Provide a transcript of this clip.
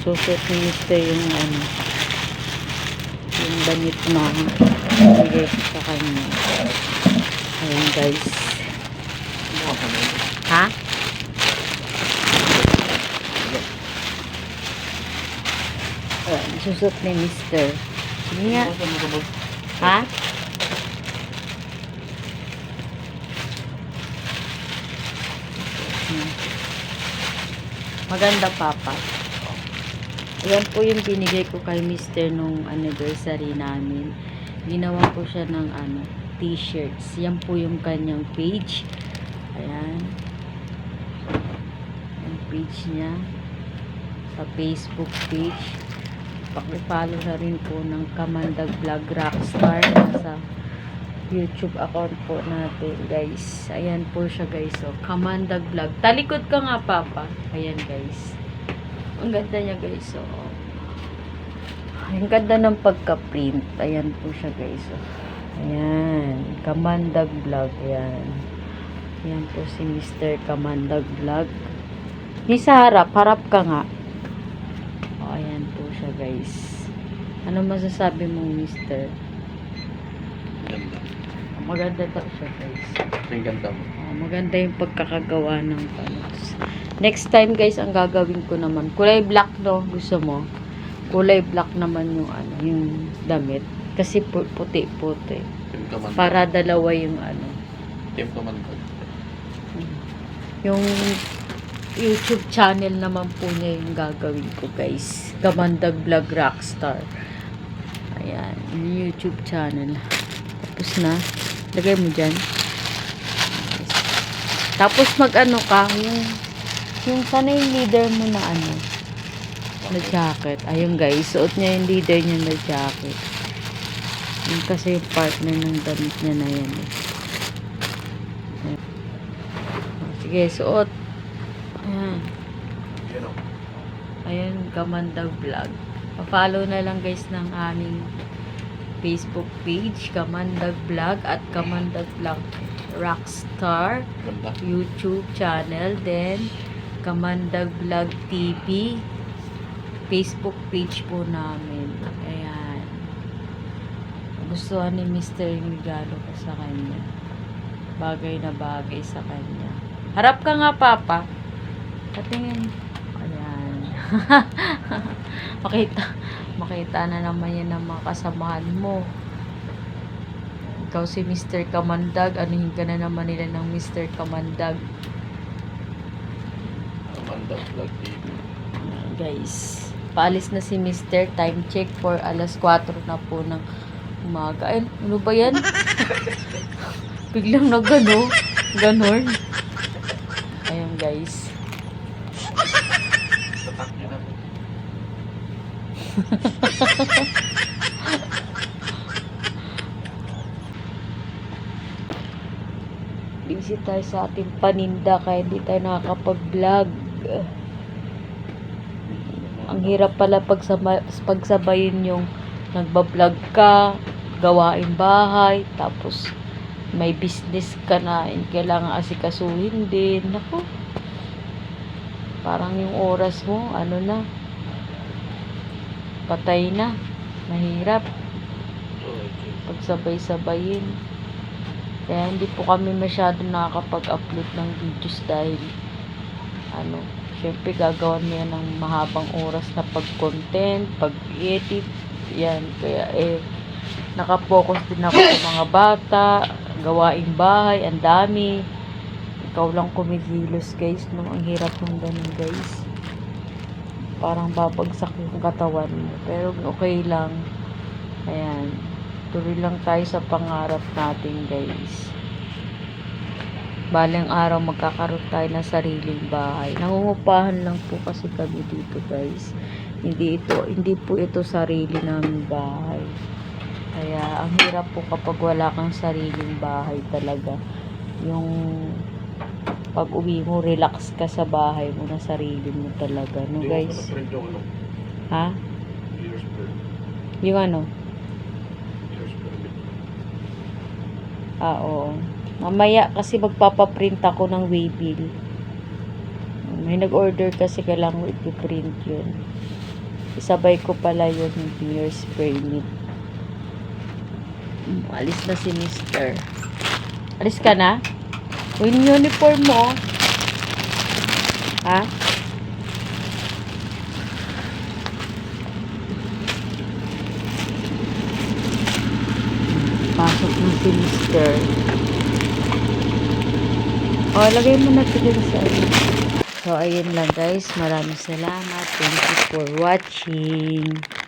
Susot ni Mr. yung ano, yung damit na bigay sa kanya. Ayun guys. Ha? Ayan, susot ni Mr. Sige nga. Ha? Hmm. Maganda papa. Ayan po yung binigay ko kay Mr. nung anniversary namin. Ginawa ko siya ng ano, t-shirts. Yan po yung kanyang page. Ayan. Ang page niya. Sa Facebook page. Pakipollow na rin po ng Kamandag Vlog Rockstar sa YouTube account po natin, guys. Ayan po siya, guys. So, Kamandag Vlog. Talikod ka nga, Papa. Ayan, guys. Ang ganda niya, guys. So, ang ganda ng pagka-print. Ayan po siya, guys. So, ayan. Kamandag Vlog. Ayan. Ayan po si Mr. Kamandag Vlog. Di sa harap. Harap ka nga. O, ayan po siya, guys. Ano masasabi mo, Mr.? Ganda. Maganda daw siya, guys. Ang ganda mo. Ah, maganda yung pagkakagawa ng panos. Next time, guys, ang gagawin ko naman, kulay black, no? Gusto mo? Kulay black naman yung, ano, yung damit. Kasi pu- puti-puti. Para dalawa yung, ano, Team Command. yung YouTube channel naman po niya yung gagawin ko, guys. Kamandag Vlog Rockstar. Ayan, yung YouTube channel. Tapos na. Lagay mo dyan. Tapos mag-ano ka, yung, yung sana yung leader mo na ano, na jacket. Ayun guys, suot niya yung leader niya na jacket. Yun kasi yung partner ng damit niya na yan. eh. Sige, suot. Ayan. Ayan, Kamandag Vlog. Pa-follow na lang guys ng aming Facebook page, Kamandag Vlog at Kamandag Vlog Rockstar. YouTube channel, then Kamandag Vlog TV Facebook page po namin. Ayan. Gustuhan ni Mr. yung regalo ko sa kanya. Bagay na bagay sa kanya. Harap ka nga, Papa. Patingin. Ayan. makita, makita na naman yan ng mga kasamahan mo. Ikaw si Mr. Kamandag. Anuhin ka na naman nila ng Mr. Kamandag. Command Vlog TV. Guys, paalis na si Mr. Time check for alas 4 na po ng umaga. Ay, ano ba yan? Biglang nagano. Ganon. Ayun guys. Na. Busy tayo sa ating paninda kaya hindi tayo nakakapag-vlog. Ang hirap pala pagsama, pagsabayin yung nagbablog ka, gawain bahay, tapos may business ka na, and kailangan asikasuhin din. Naku, parang yung oras mo, ano na, patay na. Mahirap pagsabay-sabayin. Kaya hindi po kami masyado nakakapag-upload ng videos dahil ano, syempre gagawan yan ng mahabang oras na pag-content, pag-edit, yan. Kaya eh, nakapokus din ako sa mga bata, gawaing bahay, ang dami. Ikaw lang kumikilos guys, no? Ang hirap ng ganun guys. Parang babagsak yung katawan mo. Pero okay lang. Ayan. Tuloy lang tayo sa pangarap natin, guys. Balang araw magkakaroon tayo ng sariling bahay. Nangungupahan lang po kasi kami dito, guys. Hindi ito, hindi po ito sarili naming bahay. Kaya ang hirap po kapag wala kang sariling bahay talaga. Yung pag uwi mo, relax ka sa bahay mo na sarili mo talaga, no guys? Ha? Yung ano? Ah, oo. Mamaya kasi magpapaprint ako ng waybill. May nag-order kasi kailangan ko i-print yun. Isabay ko pala yun yung year's permit. Hmm, Alis na si Mister. Alis ka na? O yung uniform mo? Ha? Pasok na si Mister. O, lagay mo na ito sa ano. So, ayun lang guys. Maraming salamat. Thank you for watching.